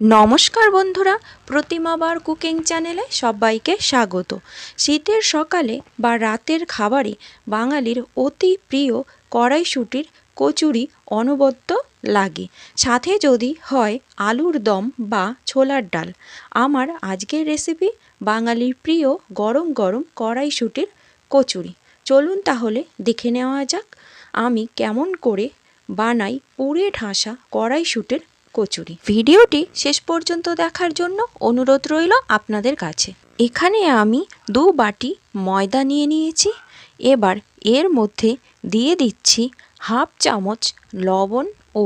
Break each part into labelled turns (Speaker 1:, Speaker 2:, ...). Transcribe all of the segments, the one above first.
Speaker 1: নমস্কার বন্ধুরা, প্রতিমাবার কুকিং চ্যানেলে সবাইকে স্বাগত। শীতের সকালে বা রাতের খাবারে বাঙালির অতি প্রিয় কড়াইশুটির কচুরি অনবদ্য লাগে। সাথে যদি হয় আলুর দম বা ছোলার ডাল। আমার আজকের রেসিপি বাঙালির প্রিয় গরম গরম কড়াইশুটির কচুরি। চলুন তাহলে দেখে নেওয়া যাক, আমি কেমন করে বানাই পুড়ে ঠাসা কড়াইশুটির কচুরি। ভিডিওটি শেষ পর্যন্ত দেখার জন্য অনুরোধ রইল আপনাদের কাছে। এখানে আমি দু বাটি ময়দা নিয়ে নিয়েছি। এবার এর মধ্যে দিয়ে দিচ্ছি হাফ চামচ লবণ ও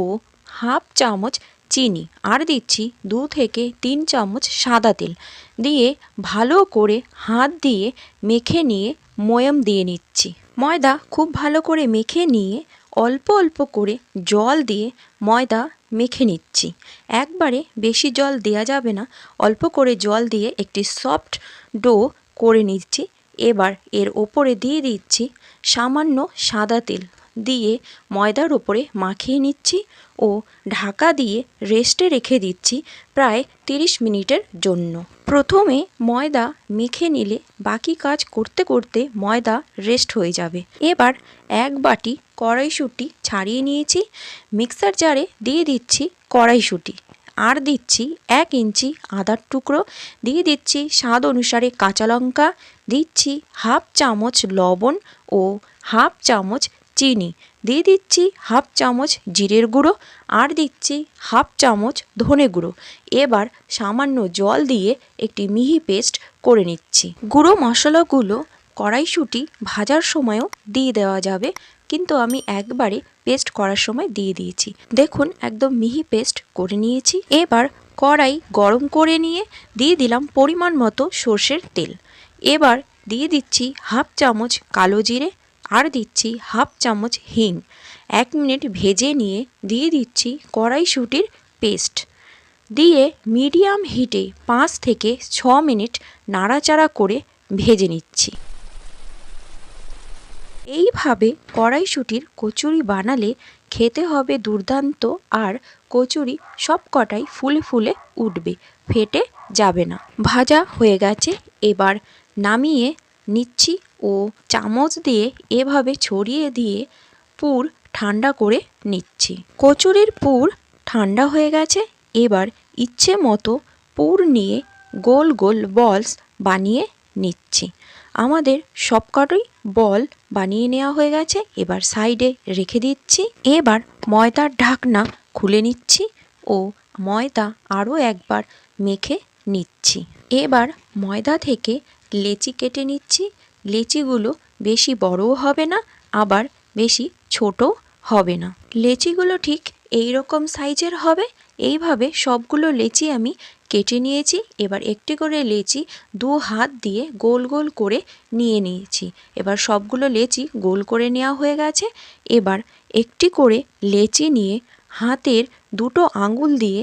Speaker 1: হাফ চামচ চিনি। আর দিচ্ছি দু থেকে তিন চামচ সাদা তেল। দিয়ে ভালো করে হাত দিয়ে মেখে নিয়ে ময়াম দিয়ে নিচ্ছি। ময়দা খুব ভালো করে মেখে নিয়ে অল্প অল্প করে জল দিয়ে ময়দা মেখে নিচ্ছি। একবারে বেশি জল দেওয়া যাবে না, অল্প করে জল দিয়ে একটি সফট ডো করে নিচ্ছি। এবার এর ওপরে দিয়ে দিচ্ছি সামান্য সাদা তেল। দিয়ে ময়দার ওপরে মাখিয়ে নিচ্ছি ও ঢাকা দিয়ে রেস্টে রেখে দিচ্ছি প্রায় তিরিশ মিনিটের জন্য। প্রথমে ময়দা মেখে নিলে বাকি কাজ করতে করতে ময়দা রেস্ট হয়ে যাবে। এবার এক বাটি কড়াইশুঁটি ছাড়িয়ে নিয়েছি। মিক্সার জারে দিয়ে দিচ্ছি কড়াইশুঁটি। আর দিচ্ছি এক ইঞ্চি আদার টুকরো। দিয়ে দিচ্ছি স্বাদ অনুসারে কাঁচা লঙ্কা। দিচ্ছি হাফ চামচ লবণ ও হাফ চামচ চিনি। দিয়ে দিচ্ছি হাফ চামচ জিরের গুঁড়ো। আর দিচ্ছি হাফ চামচ ধনে গুঁড়ো। এবার সামান্য জল দিয়ে একটি মিহি পেস্ট করে নিচ্ছি। গুঁড়ো মশলাগুলো কড়াইশুঁটি ভাজার সময়ও দিয়ে দেওয়া যাবে, কিন্তু আমি একবারে পেস্ট করার সময় দিয়ে দিয়েছি। দেখুন, একদম মিহি পেস্ট করে নিয়েছি। এবার কড়াই গরম করে নিয়ে দিয়ে দিলাম পরিমাণ মতো সর্ষের তেল। এবার দিয়ে দিচ্ছি হাফ চামচ কালো জিরে আর দিচ্ছি হাফ চামচ হিং। এক মিনিট ভেজে নিয়ে দিয়ে দিচ্ছি কড়াইশুঁটির পেস্ট দিয়ে মিডিয়াম হিটে পাঁচ থেকে ছ মিনিট নাড়াচাড়া করে ভেজে নিচ্ছি। এইভাবে কড়াইশুঁটির কচুরি বানালে খেতে হবে দুর্দান্ত আর কচুরি সব কটাই ফুলে ফুলে উঠবে, ফেটে যাবে না। ভাজা হয়ে গেছে, এবার নামিয়ে নিচ্ছি ও চামচ দিয়ে এভাবে ছড়িয়ে দিয়ে পুর ঠান্ডা করে নিচ্ছি। কচুরির পুর ঠান্ডা হয়ে গেছে, এবার ইচ্ছে মতো পুর নিয়ে গোল গোল বলস বানিয়ে নিচ্ছি। আমাদের সবকটাই বল বানিয়ে নেওয়া হয়ে গেছে। এবার সাইডে রেখে দিচ্ছি। এবার ময়দার ঢাকনা খুলে নিচ্ছি ও ময়দা আরও একবার মেখে নিচ্ছি। এবার ময়দা থেকে লেচি কেটে নিচ্ছি। লেচিগুলো বেশি বড়ও হবে না, আবার বেশি ছোটও হবে না। লেচিগুলো ঠিক এই রকম সাইজের হবে? এইভাবে সবগুলো লেচি আমি কেটে নিয়েছি। এবার একটি করে লেচি দু হাত দিয়ে গোল গোল করে নিয়ে নিয়েছি। এবার সবগুলো লেচি গোল করে নেওয়া হয়ে গেছে। এবার একটি করে লেচি নিয়ে হাতের দুটো আঙুল দিয়ে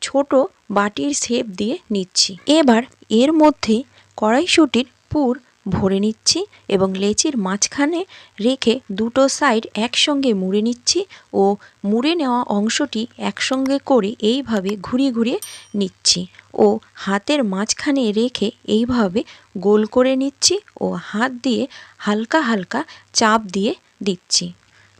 Speaker 1: ছোট বাটির শেপ দিয়ে নিচ্ছি। এবার এর মধ্যে কড়াইশুঁটির পুর ভরে নিচ্ছি এবং লেচির মাঝখানে রেখে দুটো সাইড একসঙ্গে মুড়ে নিচ্ছি ও মুড়ে নেওয়া অংশটি একসঙ্গে করে এইভাবে ঘুরিয়ে ঘুরিয়ে নিচ্ছি ও হাতের মাঝখানে রেখে এইভাবে গোল করে নিচ্ছি ও হাত দিয়ে হালকা হালকা চাপ দিয়ে দিচ্ছি।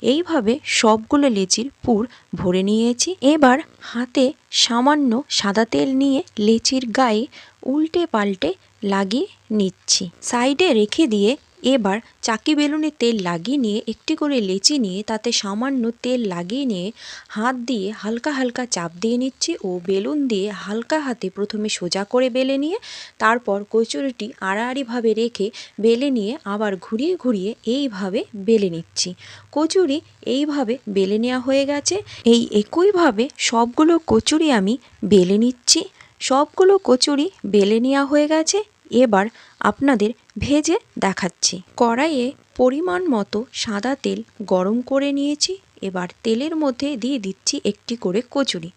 Speaker 1: এইভাবে সবগুলো লেচির পুর ভরে নিয়েছি। এবার হাতে সামান্য সাদা তেল নিয়ে লেচির গায়ে উল্টে পাল্টে লাগিয়ে নিচ্ছি। সাইডে রেখে দিয়ে এবার চাকি বেলুনে তেল লাগিয়ে নিয়ে, একটি করে লেচি নিয়ে, তাতে সামান্য তেল লাগিয়ে নিয়ে হাত দিয়ে হালকা হালকা চাপ দিয়ে নিচ্ছি ও বেলুন দিয়ে হালকা হাতে প্রথমে সোজা করে বেলে নিয়ে, তারপর কচুরিটি আড়াআড়িভাবে রেখে বেলে নিয়ে আবার ঘুরিয়ে ঘুরিয়ে এইভাবে বেলে নিচ্ছি। কচুরি এইভাবে বেলে নেওয়া হয়ে গেছে। এই একইভাবে সবগুলো কচুরি আমি বেলে নিচ্ছি। সবগুলো কচুরি বেলে নেওয়া হয়ে গেছে। এবার আপনাদের ভেজে দেখাচ্ছি। কড়াইয়ে পরিমাণ মতো সাদা তেল গরম করে নিয়েছি। এবার তেলের মধ্যে দিয়ে দিচ্ছি একটি করে কচুরি।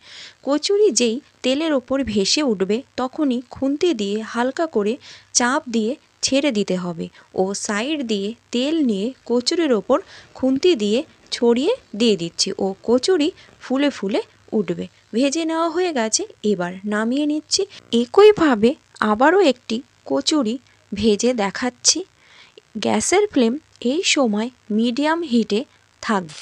Speaker 1: কচুরি যেই তেলের ওপর ভেসে উঠবে, তখনই খুন্তি দিয়ে হালকা করে চাপ দিয়ে ছেড়ে দিতে হবে ও সাইড দিয়ে তেল নিয়ে কচুরির ওপর খুন্তি দিয়ে ছড়িয়ে দিয়ে দিচ্ছি ও কচুরি ফুলে ফুলে উঠবে। ভেজে নেওয়া হয়ে গেছে, এবার নামিয়ে নিচ্ছি। একইভাবে আবারও একটি কচুরি ভেজে দেখাচ্ছি। গ্যাসের ফ্লেম এই সময় মিডিয়াম হিটে থাকবে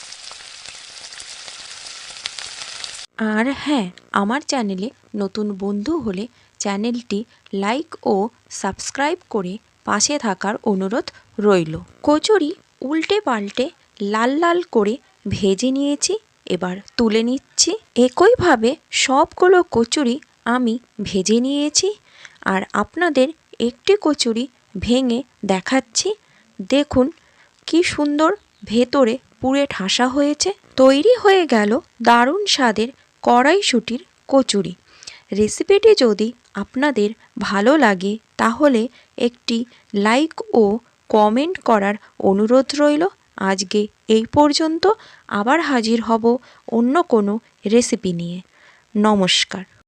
Speaker 1: আর হ্যাঁ আমার চ্যানেলে নতুন বন্ধু হলে চ্যানেলটি লাইক ও সাবস্ক্রাইব করে পাশে থাকার অনুরোধ রইল। কচুরি উল্টে পাল্টে লাল লাল করে ভেজে নিয়েছি, এবার তুলে নিচ্ছি। একইভাবে সবগুলো কচুরি আমি ভেজে নিয়েছি। আর আপনাদের একটি কচুরি ভেঙে দেখাচ্ছি। দেখুন, কি সুন্দর ভেতরে পুরে ঠাসা হয়েছে। তৈরি হয়ে গেল দারুণ স্বাদের কড়াইশুটির কচুরি। রেসিপিটি যদি আপনাদের ভালো লাগে, তাহলে একটি লাইক ও কমেন্ট করার অনুরোধ রইল। আজকে এই পর্যন্ত আবার হাজির হব অন্য কোনো রেসিপি নিয়ে। নমস্কার।